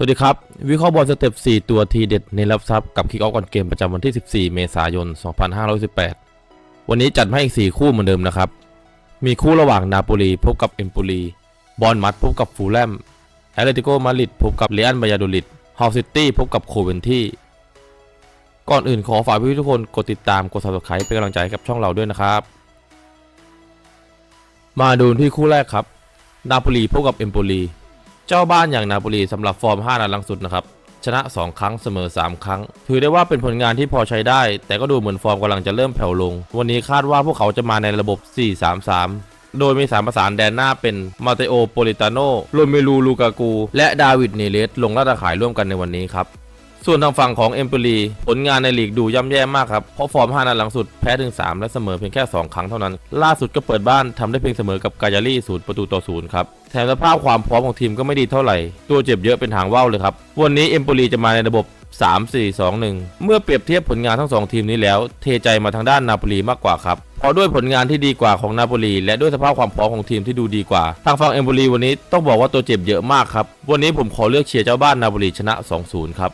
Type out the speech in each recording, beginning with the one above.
สวัสดีครับ วิเคราะห์บอลสเต็ป 4 ตัวทีเด็ดในรับทรัพย์กับคิกออฟก่อนเกมประจำวันที่ 14 เมษายน 2518 วันนี้จัดมาให้อีก 4 คู่เหมือนเดิมนะครับ มีคู่ระหว่างนาโปลีพบกับเอมโปลีบอลมัดพบกับฟูลแลมแอตเลติโกมาดริดพบกับเรอัลบายาโดลิดฮอลซิตี้พบกับโคเวนที่ ก่อนอื่นขอฝากพี่ๆทุกคนกดติดตามกด subscribe เป็นกำลังใจให้กับช่องเราด้วยนะครับ มาดูที่คู่แรกครับ นาโปลีพบกับเอมโปลี เจ้าบ้านอย่างนาบุรีสำหรับฟอร์ม 5 นัดหลังสุดนะครับ ชนะ 2 ครั้งเสมอ 3 ครั้ง ถือได้ว่าเป็นผลงานที่พอใช้ได้ แต่ก็ดูเหมือนฟอร์มกำลังจะเริ่มแผ่วลง วันนี้คาดว่าพวกเขาจะมาในระบบ 4-3-3 โดยมีสามประสานแดนหน้าเป็นมาเตโอโปลิตาโนโรเมลูลูกากู และดาวิดเนเลสลงลาตาข่ายร่วมกันในวันนี้ครับ ส่วนทางฝั่งของเอมเปรีผลงานในลีกดูย่ำแย่มากครับ เพราะฟอร์ม 5นัดหลังสุดแพ้ถึง 3 และเสมอเพียงแค่ 2 ครั้งเท่านั้น ล่าสุดก็เปิดบ้านทำได้เพียงเสมอกับกายารี่ศูนย์ประตูต่อศูนย์ครับ แถมสภาพความพร้อมของทีมก็ไม่ดีเท่าไหร่ ตัวเจ็บเยอะเป็นทางว่าวเลยครับ วันนี้เอมโปรีจะมาในระบบ 3-4-2-1 เมื่อเปรียบเทียบผลงานทั้งสองทีมนี้แล้ว เทใจมาทางด้านนาโปลีมากกว่าครับเพราะด้วยผลงานที่ดีกว่าของนาโปลีและด้วยสภาพความพร้อมของทีมที่ดูดีกว่า ทางฝั่งเอมโปลีวันนี้ต้องบอกว่าตัวเจ็บเยอะมากครับวันนี้ผมขอเลือกเชียร์เจ้าบ้านนาโปลีชนะ 2-0 ครับ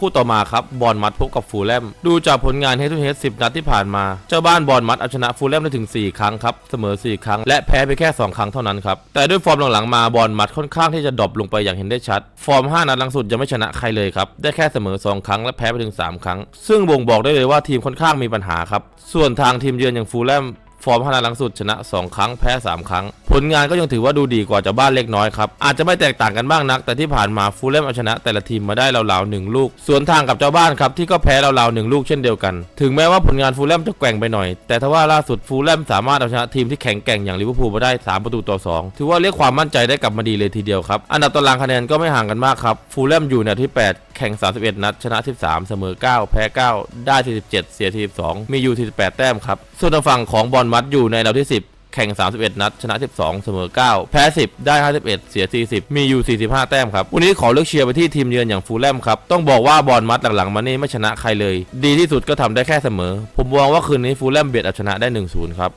คู่ต่อมาครับบอลมัดพบกับฟูลแลมดูจากผลงานเฮดทูเฮด10นัดที่ผ่านมา เจ้าบ้านบอลมัดเอาชนะฟูลแลมได้ถึง 4 ครั้งครับ เสมอ 4 ครั้ง และแพ้ไปแค่ 2 ครั้งเท่านั้นครับ แต่ด้วยฟอร์มหลังๆมาบอลมัดค่อนข้างที่จะดรอปลงไปอย่างเห็นได้ชัด ฟอร์ม 5 นัดหลังสุดยังไม่ชนะใครเลยครับ ได้แค่เสมอ 2 ครั้งและแพ้ไปถึง 3 ครั้ง ซึ่งบ่งบอกได้เลยว่าทีมค่อนข้างมีปัญหาครับส่วนทางทีมเยือนอย่างฟูลแลม ฟอร์มห้านัดหลังสุดชนะ 2 ครั้งแพ้ 3 ครั้ง ผลงานก็ยังถือว่าดูดีกว่าเจ้าบ้านเล็กน้อยครับ อาจจะไม่แตกต่างกันบ้างนัก แต่ที่ผ่านมาฟูลแลมเอาชนะ แต่ละทีมมาได้ราวๆหนึ่งลูก ส่วนทางกับเจ้าบ้านครับที่ก็แพ้ราวๆหนึ่งลูกเช่นเดียวกัน ถึงแม้ว่าผลงานฟูลแลมจะแกว่งไปหน่อย แต่ถ้าว่าล่าสุดฟูลแลมสามารถเอาชนะทีมที่แข็งแกร่งอย่างลิเวอร์พูลมาได้ 3 ประตูต่อ 2 ถือว่าเรียกความมั่นใจได้กลับมาดีเลยทีเดียวครับอันดับตารางคะแนนก็ไม่ห่างกันมากครับฟูลแลมอยู่ในที่ 8 แข่ง 31 นัดชนะ 13 เสมอ 9 แพ้ 9 ได้ 47 เสีย 42 มีอยู่ 48 แต้มครับ ส่วนทางฝั่งของบอลมัดอยู่ในอันดับที่ 10แข่ง 31 นัด ชนะ 12 เสมอ 9 แพ้ 10 ได้ 51 เสีย 40 มีอยู่ 45 แต้มครับ วันนี้ขอเลือกเชียร์ไปที่ทีมเยือนอย่างฟูลแลมครับ ต้องบอกว่าบอลมัดหลังๆ มานี่ไม่ชนะใครเลย ดีที่สุดก็ทำได้แค่เสมอ ผมมองว่าคืนนี้ฟูลแลมเบียดเอาชนะได้ 1-0 ครับ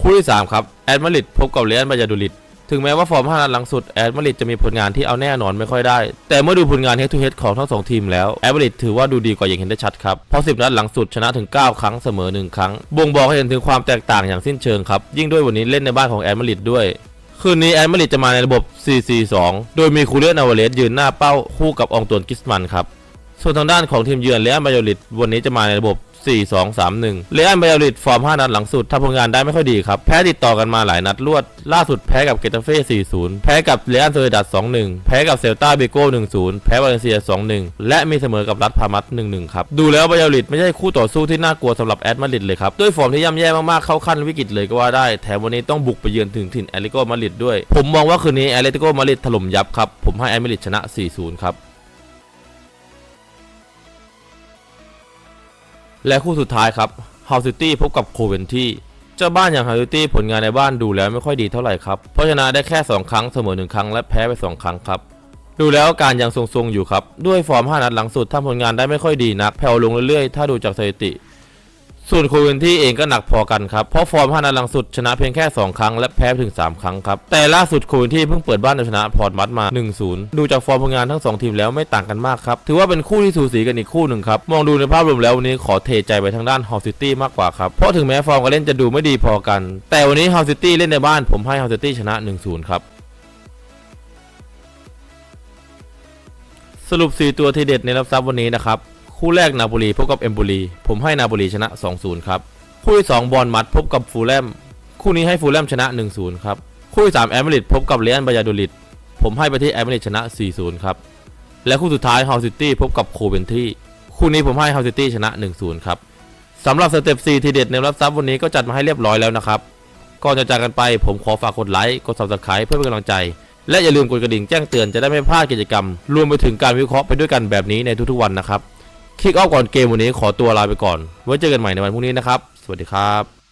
คู่ที่ 3 ครับ แอดมาริดพบกับเรอัลบายาโดลิด ถึงแม้ว่าฟอร์ม 5 นัดหลังสุดแอดมาริดจะมีผลงานที่เอาแน่นอนไม่ค่อยได้ แต่เมื่อดูผลงาน head to head ของทั้ง 2 ทีมแล้วแอดมาริดถือว่าดูดีกว่าอย่างเห็นได้ชัดครับ เพราะ 10 นัดหลังสุดชนะถึง 9 ครั้งเสมอ 1 ครั้ง บ่งบอกให้เห็นถึงความแตกต่างอย่างสิ้นเชิงครับ ยิ่งด้วยวันนี้เล่นในบ้านของแอดมาริดด้วย คืนนี้แอดมาริดจะมาในระบบ 4-4-2 โดยมีคูเลียนอาวาเลสยืนหน้าเป้าคู่กับองตวนกิสมันครับส่วนทางด้านของทีมเยือนเรอัลบายาลิดวันนี้จะมาในระบบ 4-2-3-1เรอัลบายาลิดฟอร์ม 5 นัดหลังสุดทำผลงานได้ไม่ค่อยดีครับ แพ้ติดต่อกันมาหลายนัดรวด ล่าสุดแพ้กับเกตาเฟ่4-0 แพ้กับเรอัลโซเลดัด2-1 แพ้กับเซลตาเบโก้1-0 แพ้วาเลนเซีย 2-1 และมีเสมอกับรัฐพามัส1-1 ครับ ดูแล้วบายาลิดไม่ใช่คู่ต่อสู้ที่น่ากลัวสำหรับแอดมาดริดเลยครับ ด้วยฟอร์มที่ย่ำแย่มากๆเข้าขั้นวิกฤตเลยก็ว่าได้ แถมวันนี้ต้องบุกไปเยือนถึงถิ่นแอตเลติโกมาดริดด้วย ผมมองว่าคืนนี้แอตเลติโกมาดริดถล่มยับครับผมให้แอตมาดริดชนะ 4-0 ครับ และคู่สุดท้ายครับฮาวซิตี้พบกับโคเวนที่เจ้าบ้านอย่างฮาวซิตี้ผลงานในบ้านดูแล้วไม่ค่อยดีเท่าไหร่ครับ เพราะชนะได้แค่ 2 ครั้งเสมอ 1 ครั้งและแพ้ไป 2 ครั้งครับ ดูแล้วอาการยังทรงๆอยู่ครับ ด้วยฟอร์ม 5 นัดหลังสุดทำผลงานได้ไม่ค่อยดีนักแผ่วลงเรื่อยๆ ถ้าดูจากสถิติ ส่วนโคเวนที่เองก็หนักพอกันครับ เพราะฟอร์ม5นัดหลังสุดชนะเพียงแค่ 2 ครั้งและแพ้ถึง 3 ครั้งครับ แต่ล่าสุดโคเวนที่เพิ่งเปิดบ้านเอาชนะพอร์ตมัดมา 1-0 ดูจากฟอร์มผลงานทั้ง 2 ทีมแล้วไม่ต่างกันมากครับ ถือว่าเป็นคู่ที่สูสีกันอีกคู่หนึ่งครับ มองดูในภาพรวมแล้ววันนี้ขอเทใจไปทางด้านฮอลซิตี้มากกว่าครับ เพราะถึงแม้ฟอร์มการเล่นจะดูไม่ดีพอกัน แต่วันนี้ฮอลซิตี้เล่นในบ้านผมให้ฮอลซิตี้ชนะ 1-0 ครับสรุป 4 ตัวทีเด็ดในรับทรัพย์วันนี้นะครับ คู่แรกนาโปลีพบกับเอมโปลีผมให้นาโปลีชนะ 2-0 ครับ คู่ที่2บอลมัดพบกับฟูลแลม คู่นี้ให้ฟูลแลมชนะ 1-0 ครับ คู่ที่3แอมเบริดพบกับเรอัลบายาโดลิดผมให้ไปที่แอมเบริดชนะ 4-0 ครับ และคู่สุดท้ายฮาวซิตี้พบกับโคเวนทีคู่นี้ผมให้ฮาวซิตี้ชนะ 1-0 ครับสำหรับสเต็ป4ทีเด็ดในรับทรัพย์วันนี้ก็จัดมาให้เรียบร้อยแล้วนะครับก่อนจะจากกันไปผมขอฝากกดไลค์กด subscribe เพื่อเป็นกำลังใจ และอย่าลืมกดกระดิ่งแจ้งเตือนจะได้ไม่พลาดกิจกรรม รวมไปถึงการวิเคราะห์ไปด้วยกันแบบนี้ในทุกๆวันนะครับ คิกออฟก่อนเกมวันนี้ขอตัวลาไปก่อน ไว้เจอกันใหม่ในวันพรุ่งนี้นะครับ สวัสดีครับ